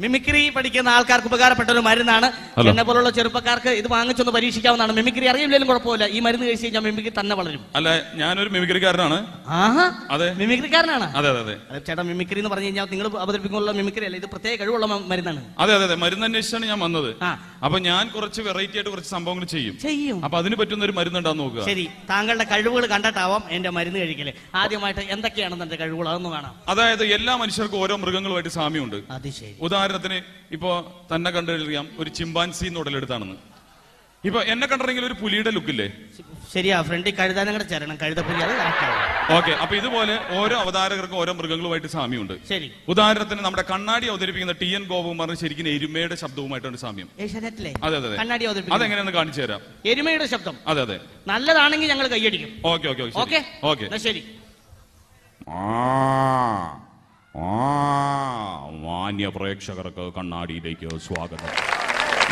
Mimicry പഠിക്കുന്ന ആൾക്കാർക്ക് ഉപകാരപ്പെട്ട ഒരു മരുന്നാണ്. എന്നെ പോലുള്ള ചെറുപ്പക്കാർക്ക് ഇത് വാങ്ങിച്ചൊന്ന് പരീക്ഷിക്കാവുന്നതാണ്. മിമിക്രി അറിയില്ലെങ്കിലും കുഴപ്പമില്ല. ഈ മരുന്ന് കഴിച്ച് കഴിഞ്ഞാൽ മിമിക്രി തന്നെ വളരും. അല്ല ഞാനൊരു മിമിക്രിക്കാരനാണ്. ആഹാ. അതെ. മിമിക്രിക്കാരനാണ്? അതെ അതെ അതെ. ചേട്ടാ മിമിക്രി എന്ന് പറഞ്ഞു കഴിഞ്ഞാൽ നിങ്ങൾ അവതരിപ്പിക്കുന്ന മിമിക്രി അല്ല. ഇത് പ്രത്യേക കഴിവുള്ള മരുന്നാണ്. അതെ അതെ അതെ. മരുന്ന് അന്വേഷിച്ചാണ് ഞാൻ വന്നത്. അപ്പൊ ഞാൻ കുറച്ച് വെറൈറ്റി ആയിട്ട് കുറച്ച് സംഭവങ്ങൾ ചെയ്യും. ചെയ്യും. അപ്പൊ അതിന് പറ്റുന്ന ഒരു മരുന്നുണ്ടാന്ന് നോക്കുക. ശരി. താങ്കളുടെ കഴിവുകൾ കണ്ടിട്ടാവാം എന്റെ മരുന്ന് കഴിക്കൽ. ആദ്യമായിട്ട് എന്തൊക്കെയാണ് എന്റെ കഴിവുകൾ? അതൊന്ന് കാണാം. അതായത് എല്ലാ മനുഷ്യർക്കും ഓരോ മൃഗങ്ങളുമായിട്ട് സാമ്യമുണ്ട്. അത് ശരി. ഉദാഹരണത്തിന് ഇപ്പോ തന്നെ കണ്ടറിയാം ഒരു ചിമ്പാൻസി ഉടലെടുത്താണെന്ന്. ഇപ്പൊ എന്നെ കണ്ടിട്ടുണ്ടെങ്കിൽ ഒരു പുലിയുടെ ലുക്കില്ലേ ശരിയാ ഫ്രണ്ടിൽ കഴുതാനും ചരണം. കഴുത കഴുതപ്പുലി അത്. ഓക്കെ അപ്പൊ ഇതുപോലെ ഓരോ അവതാരകർക്കും ഓരോ മൃഗങ്ങളുമായിട്ട് സാമ്യമുണ്ട്. ശരി. ഉദാഹരണത്തിന് നമ്മുടെ കണ്ണാടി അവതരിപ്പിക്കുന്ന ടി എൻ ഗോപകുമാറിന് ശരിക്കും എരുമയുടെ ശബ്ദവുമായിട്ടാണ് സാമ്യം. അതെ അതെ അതെ. കണ്ണാടി അതെങ്ങനെയാണ് അതെങ്ങനെയാന്ന് കാണിച്ചു തരാം. എരുമയുടെ ശബ്ദം. അതെ അതെ. നല്ലതാണെങ്കിൽ ഞങ്ങൾ കൈയടിക്കും. Okay okay okay okay? ശരി. മാന്യ പ്രേക്ഷകർക്ക് കണ്ണാടിയിലേക്ക് സ്വാഗതം.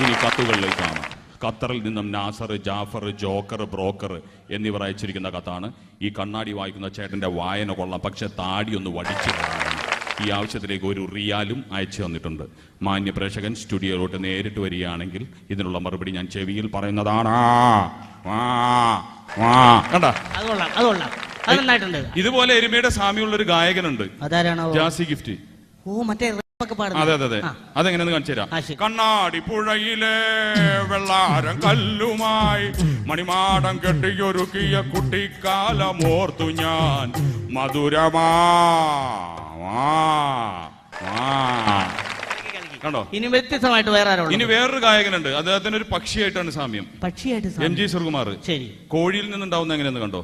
ഇനി കത്തുകളിലേക്കാണ് ഖത്തറിൽ നിന്നും നാസർ ജാഫർ ജോക്കർ ബ്രോക്കർ എന്നിവർ അയച്ചിരിക്കുന്ന കത്താണ്. ഈ കണ്ണാടി വായിക്കുന്ന ചേട്ടന്റെ വായന കൊള്ളാം പക്ഷെ താടി ഒന്ന് വടിച്ചു ഈ ആവശ്യത്തിലേക്ക് ഒരു റിയാലും അയച്ചു തന്നിട്ടുണ്ട്. മാന്യ പ്രേക്ഷകൻ സ്റ്റുഡിയോയിലോട്ട് നേരിട്ട് വരികയാണെങ്കിൽ ഇതിനുള്ള മറുപടി ഞാൻ ചെവിയിൽ പറയുന്നതാണ്. ഇതുപോലെ എരുമയുടെ സാമ്യമുള്ള ഒരു ഗായകനുണ്ട് ജാസി ഗിഫ്റ്റ്. ഓ മറ്റേ ഒക്കെ അതെ പാടുന്നത് അതെ അതെ ആ. അതെങ്ങനെയാന്ന് കാണിച്ചു ആ, ശരി. കണ്ണാടി പുഴയിലെ വെള്ളാരം കല്ലുമായി മണിമാടം കെട്ടിയൊരുക്കിയ കുട്ടിക്കാലമോർത്തു ഞാൻ മധുരമാ വാ. കണ്ടോ? ഇനി വ്യത്യസ്തമായിട്ട് വേറെ ആരോ ഇനി വേറൊരു ഗായകനുണ്ട്. അദ്ദേഹത്തിന് ഒരു പക്ഷിയായിട്ടാണ് സാമ്യം. പക്ഷിയായിട്ട് എം ജി സുർകുമാർ ശരി. കോഴിയിൽ നിന്നുണ്ടാവുന്ന എങ്ങനെയെന്ന് കണ്ടോ.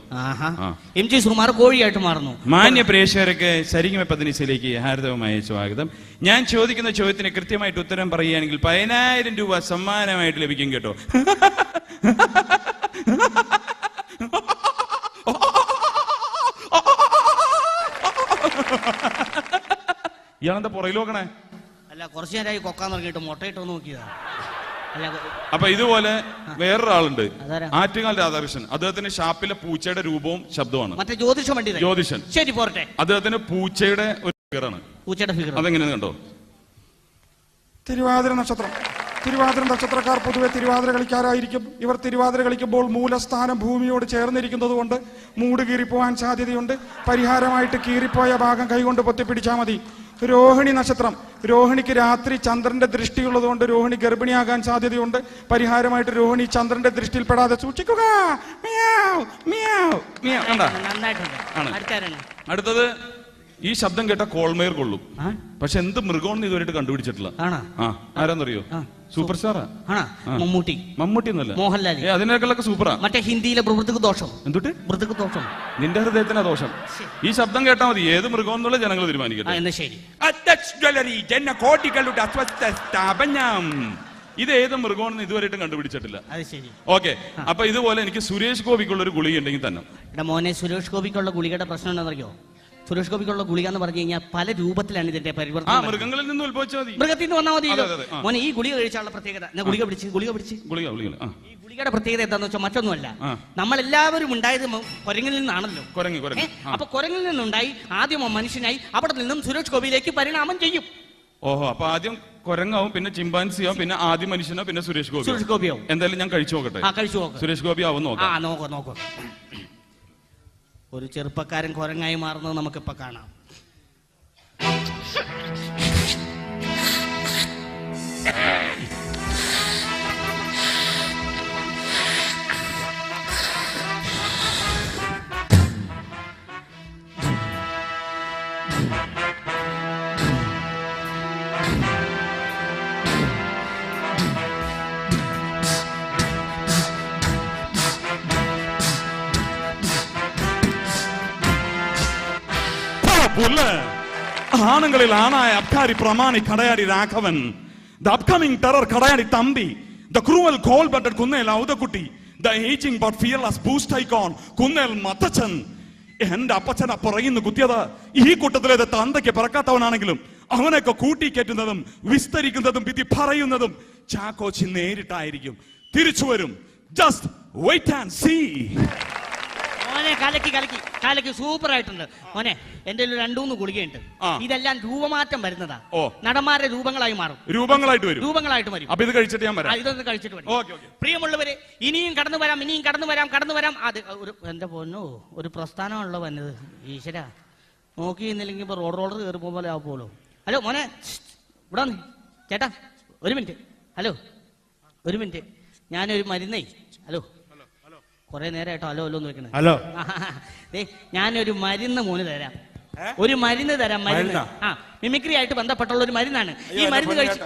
എം ജി സുകുമാർ കോഴിയായിട്ട് മാറുന്നു. മാന്യ പ്രേക്ഷകരൊക്കെ സരിഗമ പതിനിസിലേക്ക് ഹാർദവമായ സ്വാഗതം. ഞാൻ ചോദിക്കുന്ന ചോദ്യത്തിന് കൃത്യമായിട്ട് ഉത്തരം പറയുകയാണെങ്കിൽ പതിനായിരം രൂപ സമ്മാനമായിട്ട് ലഭിക്കും കേട്ടോ. ഇയാളെന്താ പുറകിൽ നോക്കണേ? അല്ല കുറച്ചു നേരമായി കൊക്കാൻ തുടങ്ങിയിട്ട് മുട്ടയിട്ട് നോക്കിയതാ. അല്ല അപ്പൊ ഇതുപോലെ വേറൊരാളുണ്ട്? ആറ്റുകാൽ രാധാകൃഷ്ണൻ. അദ്ദേഹത്തിന് ഷാപ്പിലെ പൂച്ചയുടെ രൂപവും ശബ്ദമാണ് മറ്റേ ജ്യോതിഷ വണ്ടി ജ്യോതിഷൻ. ശരി പോരട്ടെ. അദ്ദേഹത്തിന് പൂച്ചയുടെ ഒരു ഫിഗറാണ് പൂച്ചയുടെ ഫിഗർ അതെങ്ങനെയാണ് കണ്ടോ? തിരുവാതിര നക്ഷത്രം. തിരുവാതിര നക്ഷത്രക്കാർ പൊതുവെ തിരുവാതിര കളിക്കാരായിരിക്കും. ഇവർ തിരുവാതിര കളിക്കുമ്പോൾ മൂലസ്ഥാനം ഭൂമിയോട് ചേർന്നിരിക്കുന്നത് കൊണ്ട് മൂട് കീറിപ്പോവാൻ സാധ്യതയുണ്ട്. പരിഹാരമായിട്ട് കീറിപ്പോയ ഭാഗം കൈകൊണ്ട് പൊത്തിപ്പിടിച്ചാൽ മതി. രോഹിണി നക്ഷത്രം. രോഹിണിക്ക് രാത്രി ചന്ദ്രന്റെ ദൃഷ്ടിയുള്ളതുകൊണ്ട് രോഹിണി ഗർഭിണിയാകാൻ സാധ്യതയുണ്ട്. പരിഹാരമായിട്ട് രോഹിണി ചന്ദ്രന്റെ ദൃഷ്ടിയിൽപ്പെടാതെ സൂക്ഷിക്കുക. അടുത്തത് ഈ ശബ്ദം കേട്ട കോൾമേർ കൊള്ളും. പക്ഷെ എന്ത് മൃഗമാണെന്ന് ഇതുവരെ കണ്ടുപിടിച്ചിട്ടില്ല. ആരാന്നറിയോ. സൂപ്പർ സ്റ്റാറാ? ആണോ? മമ്മൂട്ടി. മമ്മൂട്ടി എന്നല്ല? മോഹൻലാൽ അതിനേക്കാളൊക്കെ സൂപ്പറാ. മറ്റേ ഹിന്ദിയിലെ മൃദുക്ക് ദോഷം. എന്തുട്ട്? മൃദുക്ക് ദോഷം. നിന്റെ ഹൃദയത്തിനാ ദോഷം. ഈ ശബ്ദം കേട്ടാ മതി. ഏത് മൃഗം എന്നുള്ള ജനങ്ങൾ തീരുമാനിക്കട്ടെ. എന്നാ ശരി. അറ്റച്ച് ജ്വല്ലറി ജനകോടികളുടെ അസ്വസ്ഥ സ്ഥാപനം. ഇത് ഏത് മൃഗമാണെന്ന് ഇതുവരെയായിട്ടും കണ്ടുപിടിച്ചിട്ടില്ല. അത് ശരി. ഓക്കെ. അപ്പൊ ഇതുപോലെ എനിക്ക് സുരേഷ് ഗോപിക്കുള്ള ഒരു ഗുളിക ഉണ്ടെങ്കിൽ തന്നെ. മോനെ സുരേഷ് ഗോപിക്കുള്ള ഗുളികയുടെ പ്രശ്നം എന്താണെന്നറിയോ? സുരേഷ് ഗോപിക്കുള്ള ഗുളിക എന്ന് പറഞ്ഞു കഴിഞ്ഞാൽ പല രൂപത്തിലാണ് ഇതിന്റെ പരിവർത്തനം മൃഗങ്ങളിൽ നിന്ന് ഉത്ഭവിച്ചാൽ മതി. മൃഗത്തിൽ നിന്ന് വന്നാൽ മതി. മോനെ ഈ ഗുളിക കഴിച്ചാലുള്ള പ്രത്യേകത. ഞാൻ ഗുളിക പിടിച്ച് ഗുളിക പിടിച്ച്. ഗുളിക ഗുളിക ഈ ഗുളികയുടെ പ്രത്യേകത എന്താന്ന് വെച്ചാൽ മറ്റൊന്നുമല്ല. നമ്മളെല്ലാവരും ഉണ്ടായത് കൊരങ്ങിൽ നിന്നാണല്ലോ. അപ്പൊ കുരങ്ങിൽ നിന്നുണ്ടായി ആദ്യം മനുഷ്യനായി അവിടെ നിന്നും സുരേഷ് ഗോപിയിലേക്ക് പരിണാമം ചെയ്യും. ഓഹോ അപ്പൊ ആദ്യം കൊരങ്ങാവും പിന്നെ ചിമ്പാൻസിയാവും പിന്നെ ആദ്യ മനുഷ്യനോ പിന്നെ സുരേഷ് ഗോപി സുരേഷ് ഗോപിയാവും. എന്തായാലും ഞാൻ കഴിച്ചു നോക്കട്ടെ. കഴിച്ചു നോക്ക്. സുരേഷ് ഗോപി ആവും നോക്കാം. നോക്കോ നോക്കോ. ഒരു ചെറുപ്പക്കാരൻ കുരങ്ങായി മാറുന്നത് നമുക്കിപ്പോ കാണാം. പുല്ല് ആണുങ്ങളിൽ ആണായ അബ്കാരി പ്രമാണി Kadayadi Raghavan. The upcoming terror Kadayadi Thampi. The cruel cold blooded Kunnel Outhakutty the aging but fearless boost icon Kunnel Mathachan. എന്റെ അപ്പച്ചനെ പറയുന്നു കുത്തിയത്. ഈ കൂട്ടത്തിലേത് തന്തയ്ക്ക് പിറക്കാത്തവനാണെങ്കിലും അവനൊക്കെ കൂട്ടിക്കേറ്റുന്നതും വിസ്തരിക്കുന്നതും വിധി പറയുന്നതും ചാക്കോച്ചി നേരിട്ടായിരിക്കും. തിരിച്ചു വരും. ജസ്റ്റ് വെയിറ്റ് ആൻഡ് സീ മോനെ കലക്കി കലക്കി. കലക്കി സൂപ്പർ ആയിട്ടുണ്ട്. മോനെ എന്റെ ഒരു രണ്ടൂന്ന് ഗുളികയുണ്ട്. ആ. ഇതെല്ലാം രൂപമാറ്റം വരുന്നതാ. ഓ. നടന്മാരുടെ രൂപങ്ങളായി മാറും. രൂപങ്ങളായിട്ട് വരും. രൂപങ്ങളായിട്ട് വരും. അപ്പൊ ഇത് കഴിച്ചിട്ട് ഞാൻ ആ, വരാം ഇതൊന്ന് കഴിച്ചിട്ട് വരും. Okay okay. പ്രിയമുള്ളവരെ ഇനിയും കടന്നു വരാം ഇനിയും കടന്നു വരാം കടന്നു വരാം. അത് ഒരു എന്റെ പൊന്നോ? ഒരു പ്രസ്ഥാനമാണല്ലോ വന്നത്. ഈശ്വര. നോക്കി ഇന്നില്ലെങ്കിൽ ഇപ്പൊ റോഡ് റോഡർ കയറി പോലെ ആവുമല്ലോ. ഹലോ മോനെ ഇവിടെ വന്ന്. ചേട്ടാ ഒരു മിനിറ്റ്. ഹലോ ഒരു മിനിറ്റ്. ഞാനൊരു മരുന്നേ. ഹലോ. കുറെ നേരമായിട്ടോ ഹലോ ഹലോ എന്ന് വെക്കണേ ഹലോ. ദേ, ഞാനൊരു മരുന്ന് മോന് തരാം. ഒരു മരുന്ന് തരാം മരുന്ന്. ആ മിമിക്രി ആയിട്ട് ബന്ധപ്പെട്ടുള്ള ഒരു മരുന്നാണ്. ഈ മരുന്ന് കഴിച്ച്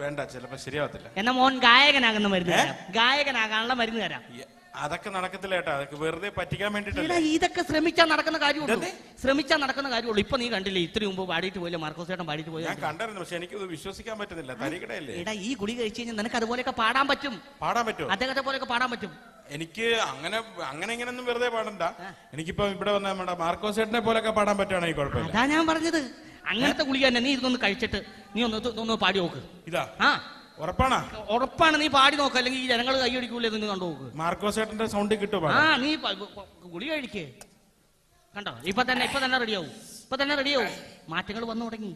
വേണ്ട ചിലപ്പോ ശരിയാവത്തില്ല. എന്ന മോൻ ഗായകനാകുന്ന മരുന്ന് തരാം. ഗായകനാകാനുള്ള മരുന്ന് തരാം. അതൊക്കെ നടക്കത്തില്ല ഏട്ടാ. അതൊക്കെ വെറുതെ പറ്റിക്കാൻ വേണ്ടിട്ട് ഇതൊക്കെ ശ്രമിച്ചാൽ നടക്കുന്ന കാര്യമുള്ളൂ? ശ്രമിച്ചാൽ നടക്കുന്ന കാര്യമുള്ളൂ. ഇപ്പൊ നീ കണ്ടില്ലേ ഇത്രയും മുമ്പ് പാടിയിട്ട് പോയില്ല? മാർക്കോസ് ചേട്ടൻ പാടിയിട്ട് പോയി. ഞാൻ കണ്ടായിരുന്നു പക്ഷെ എനിക്കത് വിശ്വസിക്കാൻ പറ്റുന്നില്ല. തരികടയല്ലേ? എടാ ഈ ഗുളി കഴിച്ചു കഴിഞ്ഞാൽ നിനക്ക് അതുപോലെയൊക്കെ പാടാൻ പറ്റും. പാടാൻ പറ്റും അദ്ദേഹത്തെ പോലെയൊക്കെ പാടാൻ പറ്റും. എനിക്ക് അങ്ങനെ അങ്ങനെ ഇങ്ങനെയൊന്നും വെറുതെ പാടണ്ട. എനിക്കിപ്പോ ഇവിടെ വന്ന നമ്മുടെ മാർക്കോസ് ചേട്ടനെ പോലൊക്കെ പാടാൻ പറ്റുകയാണെങ്കിൽ കുഴപ്പമില്ല. അതാ ഞാൻ പറഞ്ഞത്. അങ്ങനത്തെ ഗുളിക തന്നെ നീ ഇതൊന്ന് കഴിച്ചിട്ട് നീ ഒന്ന് ഇത് ഒന്ന് പാടി നോക്ക്. ഇതാ? ആ. ഉറപ്പാണോ? ഉറപ്പാണ് നീ പാടി നോക്ക്. അല്ലെങ്കിൽ ഈ ജനങ്ങൾ കൈയടിക്കൂലേ നിന്ന് കണ്ടു നോക്ക്. മാർക്കോ ചേട്ടന്റെ സൗണ്ട് കിട്ടുമോ ആ നീ പ- പ- ഗുളിക കഴിക്കേ. കണ്ടോ? ഇപ്പൊ തന്നെ ഇപ്പൊ തന്നെ റെഡിയാവും ഇപ്പൊ തന്നെ റെഡിയാവും മാറ്റങ്ങൾ വന്നു തുടങ്ങി.